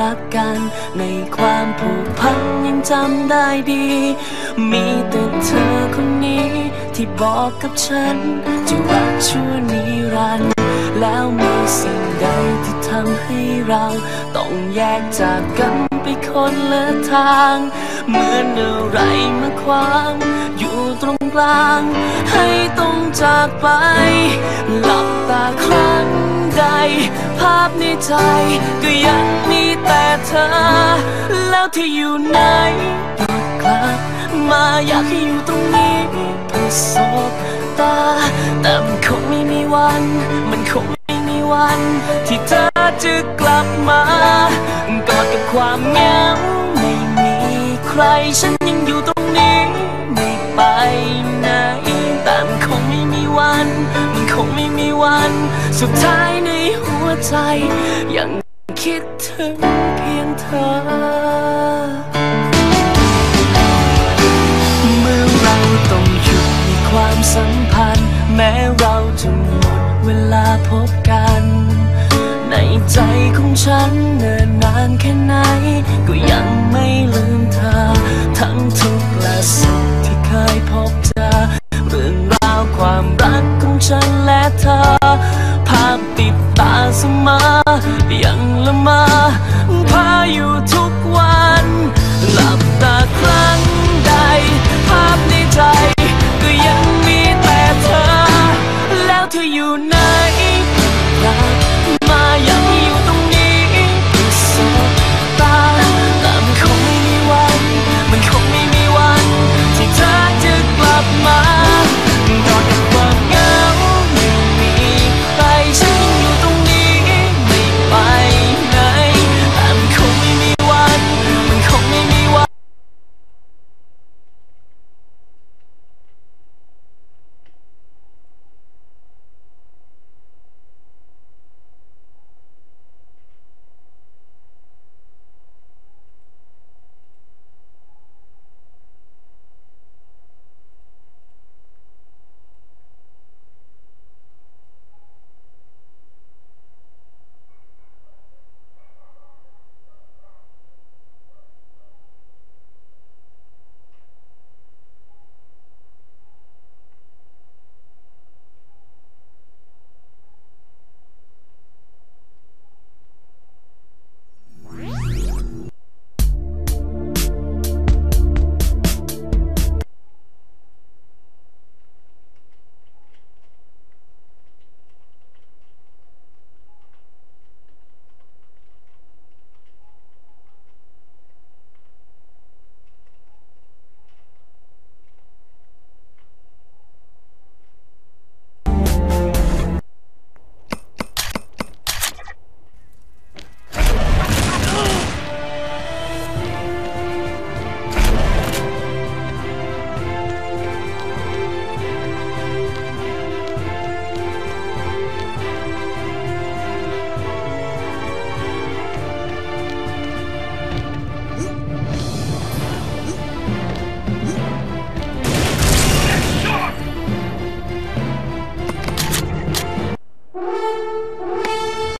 รักกัน ในความผูกพันยังจำได้ดี มีแต่เธอคนนี้ ที่บอกกับฉัน จะรักชั่วนิรันดร์แล้วมีสิ่งใดที่ทำให้เรา ต้องแยกจากกันไปคนละทาง เหมือนอะไรมาขวางอยู่ตรงกลาง ให้ต้องจากไป หลับตาครั้ง ใดภาพในใจ ก็ยังมีแต่เธอ แล้วที่อยู่ไหนโปรดกลับมาอยากให้อยู่ตรงนี้เพื่อสบตา แต่มันคงไม่มีวัน มันคงไม่มีวัน ที่เธอจะกลับมากอดกับความเหงาไม่มีใครฉันยังอยู่ตรงนี้ไม่ไปไหนแต่มันคงไม่มีวัน มันคงไม่มีวัน สุดท้ายในหัวใจ ยังคิดถึงเพียงเธอ เมื่อเราต้องหยุดในความสัมพันธ์ แม้เราจะหมดเวลาพบกัน ในใจของฉันเนิ่นนานแค่ไหน ก็ยังไม่ลืมเธอ ทั้งทุกและสุขที่เคยพบเจอ ธอ ภาพติดตาเสมอยังละมา